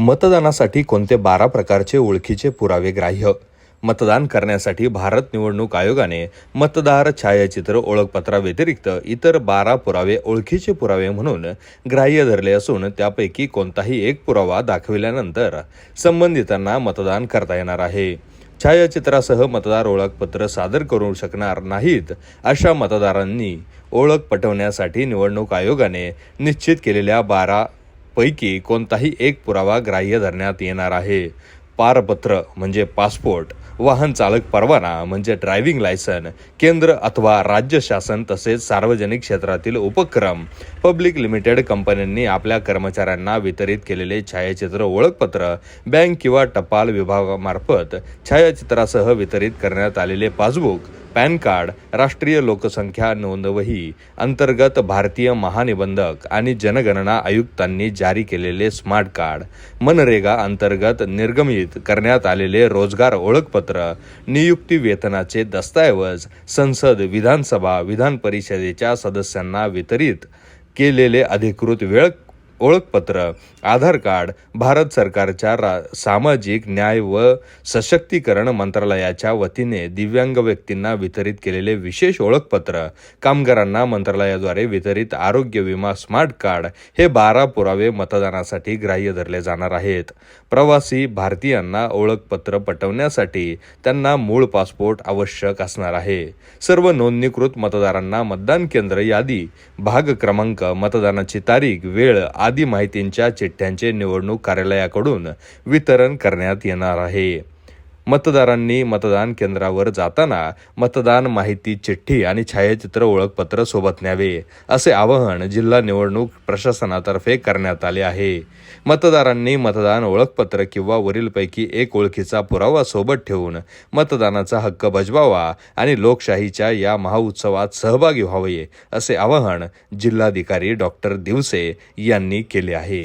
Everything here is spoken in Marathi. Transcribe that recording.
मतदानासाठी कोणते बारा प्रकारचे ओळखीचे पुरावे ग्राह्य? मतदान करण्यासाठी भारत निवडणूक आयोगाने मतदार छायाचित्र ओळखपत्राव्यतिरिक्त इतर बारा पुरावे ओळखीचे पुरावे म्हणून ग्राह्य धरले असून त्यापैकी कोणताही एक पुरावा दाखविल्यानंतर संबंधितांना मतदान करता येणार आहे. छायाचित्रासह मतदार ओळखपत्र सादर करू शकणार नाहीत अशा मतदारांनी ओळख पटवण्यासाठी निवडणूक आयोगाने निश्चित केलेल्या बारा पैकी कोणताही एक पुरावा ग्राह्य धरण्यात येणार आहे. पारपत्र म्हणजे पासपोर्ट वाहन चालक परवाना म्हणजे ड्रायव्हिंग लायसन केंद्र अथवा राज्य शासन तसेच सार्वजनिक क्षेत्रातील उपक्रम. पब्लिक लिमिटेड कंपन्यांनी आपल्या कर्मचाऱ्यांना वितरित केलेले छायाचित्र ओळखपत्र बँक किंवा टपाल विभागामार्फत छायाचित्रासह वितरित करण्यात आलेले पासबुक पॅन कार्ड राष्ट्रीय लोकसंख्या नोंदवही अंतर्गत भारतीय महानिबंधक आणि जनगणना आयुक्तांनी जारी केलेले स्मार्ट कार्ड मनरेगा अंतर्गत निर्गमित करण्यात आलेले रोजगार ओळखपत्र नियुक्ती वेतनाचे दस्तऐवज संसद विधानसभा विधान परिषदेच्या सदस्यांना वितरित केलेले अधिकृत वेळ ओळखपत्र आधार कार्ड भारत सरकारच्या रा सामाजिक न्याय व सशक्तीकरण मंत्रालयाच्या वतीने दिव्यांग व्यक्तींना वितरित केलेले विशेष ओळखपत्र कामगारांना मंत्रालयाद्वारे वितरित आरोग्य विमा स्मार्ट कार्ड हे बारा पुरावे मतदानासाठी ग्राह्य धरले जाणार आहेत. प्रवासी भारतीयांना ओळखपत्र पटवण्यासाठी त्यांना मूळ पासपोर्ट आवश्यक असणार आहे. सर्व नोंदणीकृत मतदारांना मतदान केंद्र यादी भाग क्रमांक मतदानाची तारीख वेळ आदी माहितींच्या चिठ्ठ्यांचे निवडणूक कार्यालयाकडून वितरण करण्यात येणार आहे. मतदारांनी मतदान केंद्रावर जाताना मतदान माहिती चिठ्ठी आणि छायाचित्र ओळखपत्र सोबत न्यावे असे आवाहन जिल्हा निवडणूक प्रशासनातर्फे करण्यात आले आहे. मतदारांनी मतदान ओळखपत्र किंवा वरीलपैकी एक ओळखीचा पुरावा सोबत ठेवून मतदानाचा हक्क बजवावा आणि लोकशाहीच्या या महाउत्सवात सहभागी व्हावे असे आवाहन जिल्हाधिकारी डॉक्टर दिवसे यांनी केले आहे.